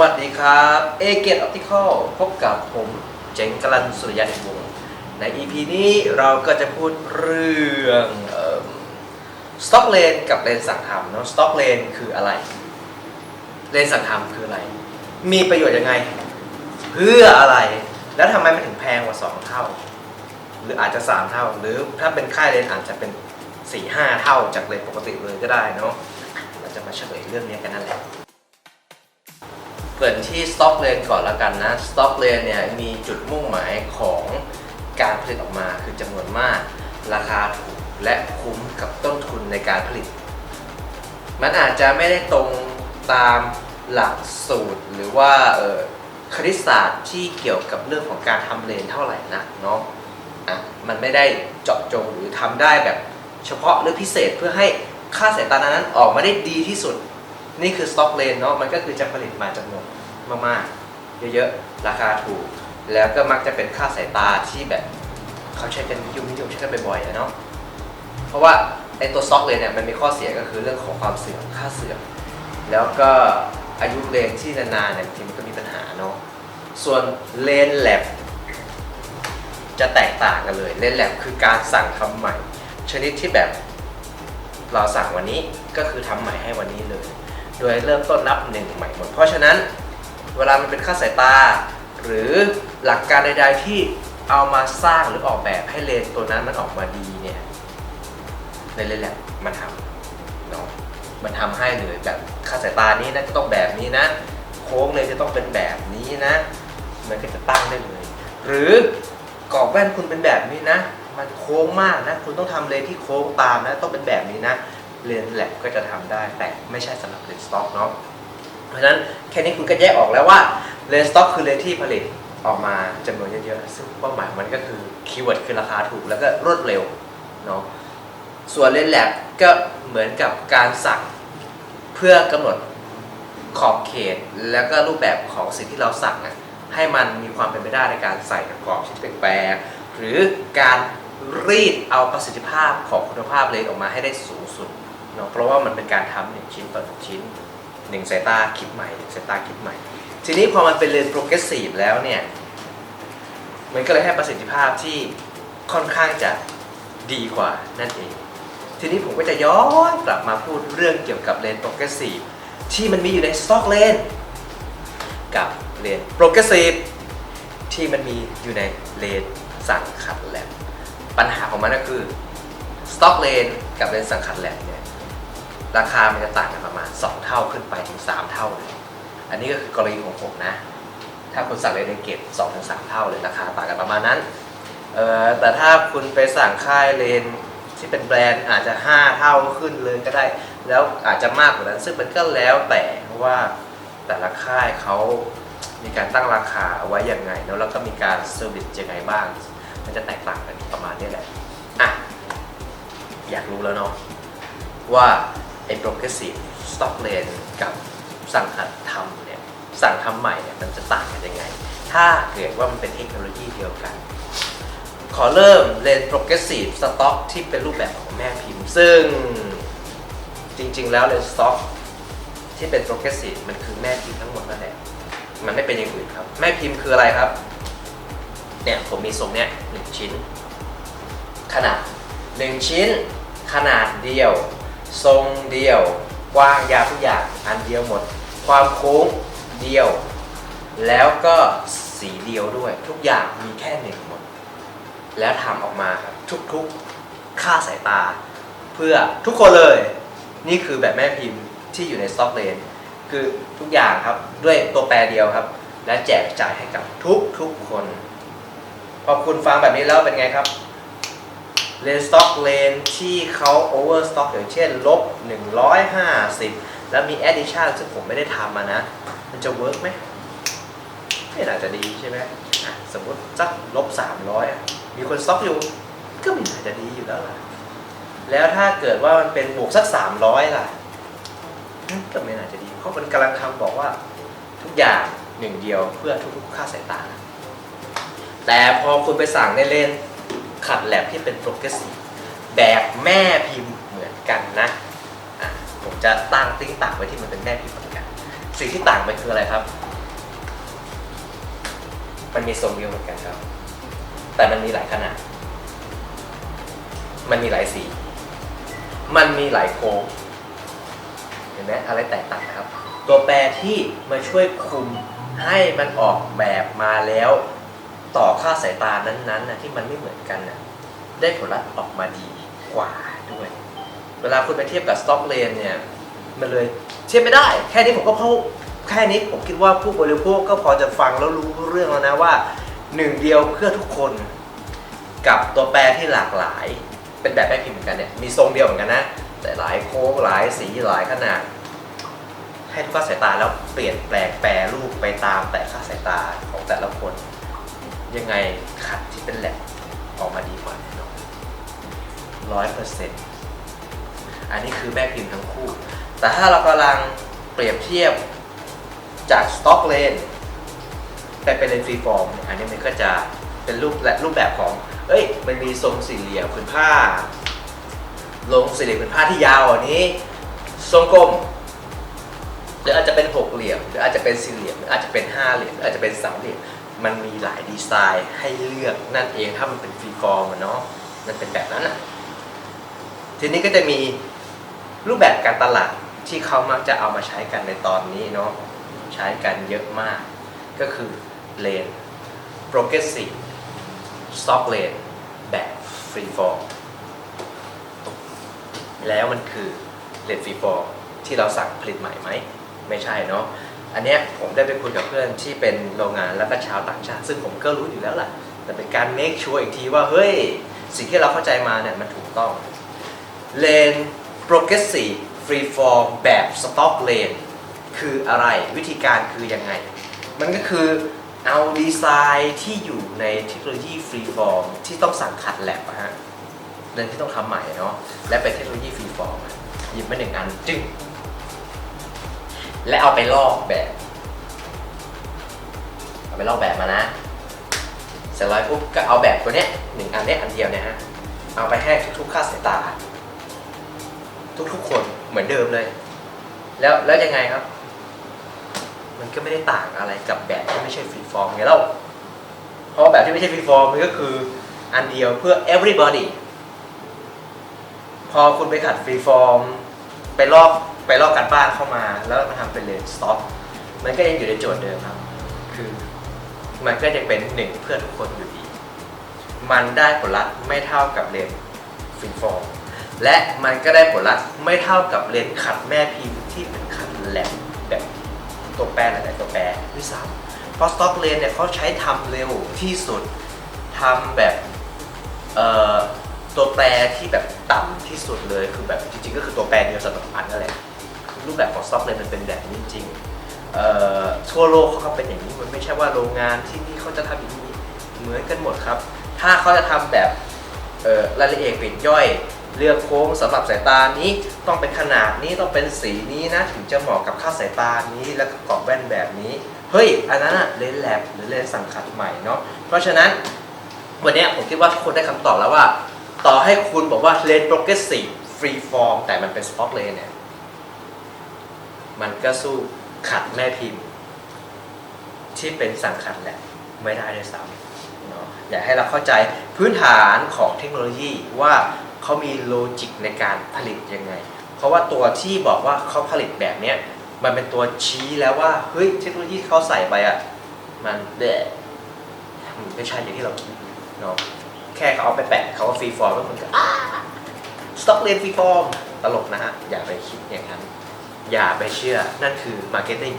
วัสดีครับเอเกตออปติคอลพบกับผมเจ๋งกลันสุริยะเอกวงศ์ใน EP นี้เราก็จะพูดเรื่องสต็อกเลนกับเลนสั่งทำเนาะสต็อกเลนคืออะไร เลนสั่งทำคืออะไร มีประโยชน์ยังไง เพื่ออะไร แล้วทำไมมันถึงแพงกว่า 2 เท่า หรืออาจจะ 3 เท่า หรือถ้าเป็นค่ายเลนอาจจะเป็น 4 5 เท่าจากเลนปกติเลยก็ได้เนาะเราจะมาเฉลยเรื่องนี้กันนั่นแหละ เกริ่นที่ Stock Lane ก่อนล้วกันนะ Stock Lane เนี่ยมีจุดมุ่งหมายของการผลิตออกมาคือจำนวนมาก ราคาถูกและคุ้มกับต้นทุนในการผลิต มันอาจจะไม่ได้ตรงตามหลักสูตรหรือว่าคณิตศาสตร์ที่เกี่ยวกับเรื่องของการทำเลนเท่าไหร่นะเนาะอะมันไม่ได้เจาะจงหรือทำได้แบบเฉพาะหรือพิเศษเพื่อให้ค่าสายตานั้นออกมาได้ดีที่สุด นี่คือสต็อกเลนเนาะมันก็คือจะผลิตมาจำนวนมากๆ เยอะๆ ราคาถูก แล้วก็มักจะเป็นค่าสายตาที่แบบเขาใช้กันนิยมนิยมใช้กันบ่อยๆเนาะเพราะว่าไอตัวสต็อกเลนเนี่ยมันมีข้อเสียก็คือเรื่องของความเสื่อมค่าเสื่อมแล้วก็อายุเลนที่นานๆเนี่ยทีมันก็มีปัญหาเนาะส่วนเลนแลบจะแตกต่างกันเลยเลนแลบคือการสั่งทำใหม่ ชนิดที่แบบเราสั่งวันนี้ก็คือทำใหม่ให้วันนี้เลย โดยเริ่มต้นนับหนึ่งใหม่หมด เพราะฉะนั้นเวลามันเป็นค่าสายตา หรือหลักการใด ๆ ที่เอามาสร้างหรือออกแบบให้เลนตัวนั้นมันออกมาดีเนี่ยในเลนแหละมันทำเนาะมันทำให้เลยแบบค่าสายตานี้นะจะต้องแบบนี้นะ โค้งเลยจะต้องเป็นแบบนี้นะ มันก็จะตั้งได้เลย หรือกรอบแว่นคุณเป็นแบบนี้นะ มันโค้งมากนะ คุณต้องทำเลนที่โค้งตามนะ ต้องเป็นแบบนี้นะ เลนแลบก็จะทำได้ แต่ไม่ใช่สำหรับเลนสต็อกเนาะเพราะฉะนั้นแค่นี้คุณก็แยกออกแล้วว่าเลนสต็อกคือเลนที่ผลิตออกมาจำนวนเยอะๆซึ่งเป้าหมายมันก็คือคีย์เวิร์ดคือราคาถูกแล้วก็รวดเร็วเนาะส่วนเลนแลบก็เหมือนกับการสั่งเพื่อกำหนดขอบเขต แล้วก็รูปแบบของสิ่งที่เราสั่งอะให้มันมีความเป็นไปได้ในการใส่กับกอบชิ้นแปลกๆหรือการรีดเอาประสิทธิภาพของคุณภาพเลนออกมาให้ได้สูงสุด เนาะเพราะว่ามันเป็นการทำหนึ่งชิ้นต่อหนึ่งชิ้นหนึ่งสายตาคิดใหม่หนึ่งสายตาคิดใหม่ ทีนี้พอมันเป็นเลนโปรเกรสซีฟแล้วเนี่ยมันก็เลยให้ประสิทธิภาพที่ค่อนข้างจะดีกว่านั่นเอง ทีนี้ผมก็จะย้อนกลับมาพูดเรื่องเกี่ยวกับเลนโปรเกรสซีฟที่มันมีอยู่ในสต็อกเลนกับเลนโปรเกรสซีฟที่มันมีอยู่ในเลนสังขัดแลบปัญหาของมันก็คือสต็อกเลนกับเลนสังขัดแลบเนี่ย ราคามันจะต่างกันประมาณ 2 เท่าขึ้นไปถึง 3 เท่าเลย อันนี้ก็คือกรณีของผมนะ ถ้าคุณสั่งเลนเกต2-3ถึง3เท่าเลยราคาต่างกันประมาณนั้นเออแต่ถ้าคุณไปสั่งค่ายเลนที่เป็นแบรนด์อาจจะ 5 เท่าขึ้นเลยก็ได้ แล้วอาจจะมากกว่านั้น ซึ่งมันก็แล้วแต่ว่าแต่ละค่ายเขามีการตั้งราคาเอาไว้ยังไงแล้วแล้วก็มีการเซอร์วิสยังไงบ้าง มันจะแตกต่างกันประมาณนี้แหละอะอยากรู้แล้วเนาะว่า ไอ้ progressive stock lane กับสั่งหัดทำเนี่ยสั่งทำใหม่เนี่ยมันจะต่างกันยังไง ถ้าเกิดว่ามันเป็นเทคโนโลยีเดียวกัน ขอเริ่มเลน progressive stock ที่เป็นรูปแบบของแม่พิมพ์ ซึ่งจริง ๆ แล้วเลน stock ที่เป็น progressive มันคือแม่พิมพ์ทั้งหมดนั่นแหละมันไม่เป็นอย่างอื่นครับ แม่พิมพ์คืออะไรครับเนี่ยผมมีทรงเนี้ยหนึ่งชิ้น ขนาด1ชิ้น ขนาดเดียว ทรงเดียว กว้างยาวทุกอย่างอันเดียวหมด ความโค้งเดียว แล้วก็สีเดียวด้วย ทุกอย่างมีแค่หนึ่งหมด แล้วทำออกมาครับทุกๆค่าสายตา เพื่อทุกคนเลย นี่คือแบบแม่พิมพ์ที่อยู่ในสต็อกเลนคือทุกอย่างครับด้วยตัวแปรเดียวครับ และแจกจ่ายให้กับทุกๆคนพอคุณฟังแบบนี้แล้วเป็นไงครับ เลนสต็อกเลนที่เขาโอเวอร์สต็อกอย่างเช่นลบ 150 แล้วมี addition ซึ่งผมไม่ได้ทำมานะ มันจะเวิร์กไหมไม่น่าจะดีใช่ไหมสมมติสักลบ 300อะมีคนสต็อกอยู่ ก็ไม่น่าจะดีอยู่แล้วล่ะ แล้วถ้าเกิดว่ามันเป็นบวกสัก 300 ล่ะก็ไม่น่าจะดี เพราะมันกำลังทำบอกว่าทุกอย่างหนึ่งเดียวเพื่อทุกๆค่าสายตา แต่พอคุณไปสั่งในเลน ขัดแลบที่เป็นโปรเกรสซีฟแบบแม่พิมพ์เหมือนกันนะะผมจะตั้งติ้งต่างไว้ที่มันเป็นแม่พิมพ์เหมือนกัน สิ่งที่ต่างไปคืออะไรครับ มันมีทรงเดียวเหมือนกันครับ แต่มันมีหลายขนาด มันมีหลายสี มันมีหลายโค้งเห็นไหมอะไรแตกต่างนะครับ ตัวแปรที่มาช่วยคุมให้มันออกแบบมาแล้ว ต่อค่าสายตานั้นๆนะที่มันไม่เหมือนกันนะได้ผลลัพธ์ออกมาดีกว่าด้วย เวลาคุณไปเทียบกับสต็อกเลนเนี่ยมันเลยเทียบไม่ได้ แค่นี้ผมก็เข้าแค่นี้ผมคิดว่าผู้บริโภคก็พอจะฟังแล้วรู้เรื่องแล้วนะว่าหนึ่งเดียวเพื่อทุกคนกับตัวแปรที่หลากหลาย เป็นแบบแม่พิมพ์เหมือนกันเนี่ยมีทรงเดียวเหมือนกันนะแต่หลายโค้งหลายสีหลายขนาด ให้ทุกค่าสายตาแล้วเปลี่ยนแปลงแปรรูปไปตามแต่ค่าสายตาของแต่ละคน ยังไงขัดที่เป็นแหลกออกมาดีกว่าแน่นอนร้อยเปอร์เซ็นต์อันนี้คือแม่พิมพ์ทั้งคู่ แต่ถ้าเรากำลังเปรียบเทียบจากสต็อกเลนไปเป็นเลนฟรีฟอร์ม อันนี้มันก็จะเป็นรูปและรูปแบบของ เอ้ย มันมีทรงสี่เหลี่ยมผืนผ้า ลงสี่เหลี่ยมผืนผ้าที่ยาวกว่านี้ ทรงกลม หรืออาจจะเป็นหกเหลี่ยม หรืออาจจะเป็นสี่เหลี่ยม หรืออาจจะเป็นห้าเหลี่ยม หรืออาจจะเป็นสามเหลี่ยม มันมีหลายดีไซน์ให้เลือกนั่นเองถ้ามันเป็นฟรีฟอร์มเนาะมันเป็นแบบนั้นอะทีนี้ก็จะมีรูปแบบการตลาดที่เขามักจะเอามาใช้กันในตอนนี้เนาะใช้กันเยอะมาก ก็คือเลน progressive stock lane แบบ free fall แล้วมันคือเลน free fall ที่เราสั่งผลิตใหม่ไหม ไม่ใช่เนาะ อันเนี้ยผมได้ไปคุยกับเพื่อนที่เป็นโรงงานแล้วก็ชาวต่างชาติ ซึ่งผมก็รู้อยู่แล้วล่ะ แต่เป็นการ make sure อีกทีว่าเฮ้ย สิ่งที่เราเข้าใจมาเนี่ยมันถูกต้องเลน progressive free fall แบบ stock lane คืออะไรวิธีการคือยังไง มันก็คือเอาดีไซน์ที่อยู่ในเทคโนโลยี free form ที่ต้องสั่งขัดแลบอะฮะเรื่องที่ต้องทำใหม่เนาะและเป็นเทคโนโลยี free form หยิบมาหนึ่งอันจึง และเอาไปลอกแบบ เอาไปลอกแบบมานะ เสร็จแล้วปุ๊บก็เอาแบบตัวเนี้ยหนึ่งอันเนี้ยอันเดียวเนี่ยฮะ เอาไปให้ทุกๆค่าสายตา ทุกๆคนเหมือนเดิมเลย แล้วแล้วยังไงครับ มันก็ไม่ได้ต่างอะไรกับแบบที่ไม่ใช่ฟรีฟอร์มไงเล่าเพราะแบบที่ไม่ใช่ฟรีฟอร์มมันก็คืออันเดียวเพื่อ everybody พอคุณไปขัดฟรีฟอร์ม ไปลอก ไปลอกกันบ้านเข้ามา แล้วมาทำเป็นเลนสต็อกมันก็ยังอยู่ในโจทย์เดิมครับ คือมันก็จะเป็นหนึ่งเพื่อทุกคนอยู่ดี มันได้ผลลัพธ์ไม่เท่ากับเลนฟรีฟอร์มและมันก็ได้ผลลัพธ์ไม่เท่ากับเลนขัดแม่พิมพ์ที่เป็นขัดแหลบแบบตัวแปรหลายๆตัวแปรด้วยซ้ำเพราะสต็อกเลนเนี่ยเขาใช้ทำเร็วที่สุดทำแบบเอ่อตัวแปรที่แบบต่ำที่สุดเลยคือแบบจริงๆก็คือตัวแปรเดียวสำหรับอันนั่นแหละ รูปแบบของสต็อกเลนมันเป็นแบบนี้จริงๆทั่วโลกเขาก็เป็นอย่างนี้มันไม่ใช่ว่าโรงงานที่นี่เขาจะทำอย่างนี้เหมือนกันหมดครับ ถ้าเขาจะทำแบบรายละเอียดปลีกย่อยเลือกโค้งสำหรับสายตานี้ต้องเป็นขนาดนี้ต้องเป็นสีนี้นะถึงจะเหมาะกับค่าสายตานี้แล้วก็กรอบแว่นแบบนี้เฮ้ยอันนั้นอะเลนแลบหรือเลนส์สังขัดใหม่เนาะเพราะฉะนั้นวันนี้ผมคิดว่าทุกคนได้คำตอบแล้วว่า ต่อให้คุณบอกว่าเลนโปรเกรสซีฟฟรีฟอร์มแต่มันเป็นสป็อกเลนเนี่ย มันก็สู้ขัดแม่พิมพ์ ที่เป็นสังขัดแหละไม่ได้ด้วยซ้ำเนาะอยากให้เราเข้าใจพื้นฐานของเทคโนโลยีว่าเขามีโลจิกในการผลิตยังไง เพราะว่าตัวที่บอกว่าเขาผลิตแบบเนี้ยมันเป็นตัวชี้แล้วว่าเฮ้ยเทคโนโลยีเขาใส่ไปอะมันเดะไม่ใช่อย่างที่เราคิดเนาะแค่เขาเอาไปแปะเขาว่าฟรีฟอร์มแล้วมันก็สต็อกเลนฟรีฟอร์มตลกนะฮะอย่าไปคิดอย่างนั้น อย่าไปเชื่อนั่นคือมาร์เก็ตติ้ง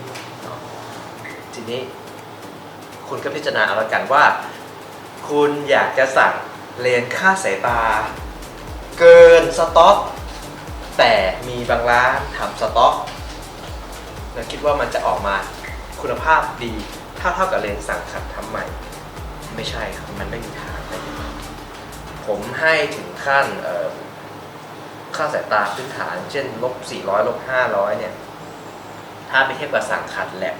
ทีนี้ คุณก็พิจารณาเอาละกันว่า คุณอยากจะสั่งเลนค่าสายตา เกินสต็อกแต่มีบางร้านทำสต็อกแล้วคิดว่ามันจะออกมาคุณภาพดีเท่าเท่ากับเลนสั่งขัดทำใหม่ ไม่ใช่ครับ มันไม่มีทางเลยผมให้ถึงขั้นเค่าสายตาพื้นฐาน เช่นลบ400ลบ500เนี่ยถ้าไปเทียบกับสั่งขัดแลบ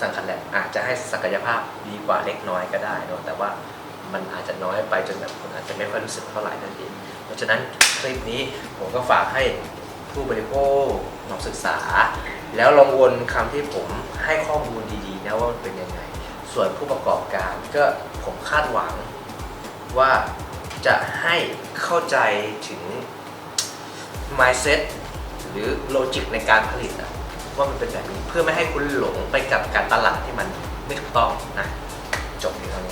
สังคันแลบอาจจะให้ศักยภาพดีกว่าเล็กน้อยก็ได้เนอะแต่ว่ามันอาจจะน้อยไปจนแบบคนอาจจะไม่ค่อยรู้สึกเท่าไหร่นั่นเองเพราะฉะนั้นคลิปนี้ผมก็ฝากให้ผู้บริโภคลองศึกษา แล้วลองวนคำที่ผมให้ข้อมูลดีๆนะว่ามันเป็นยังไง ส่วนผู้ประกอบการก็ผมคาดหวังว่าจะให้เข้าใจถึง mindset หรือโลจิกในการผลิตอะว่ามันเป็นแบบนี้เพื่อไม่ให้คุณหลงไปกับการตลาดที่มันไม่ถูกต้องนะ จบที่เท่านี้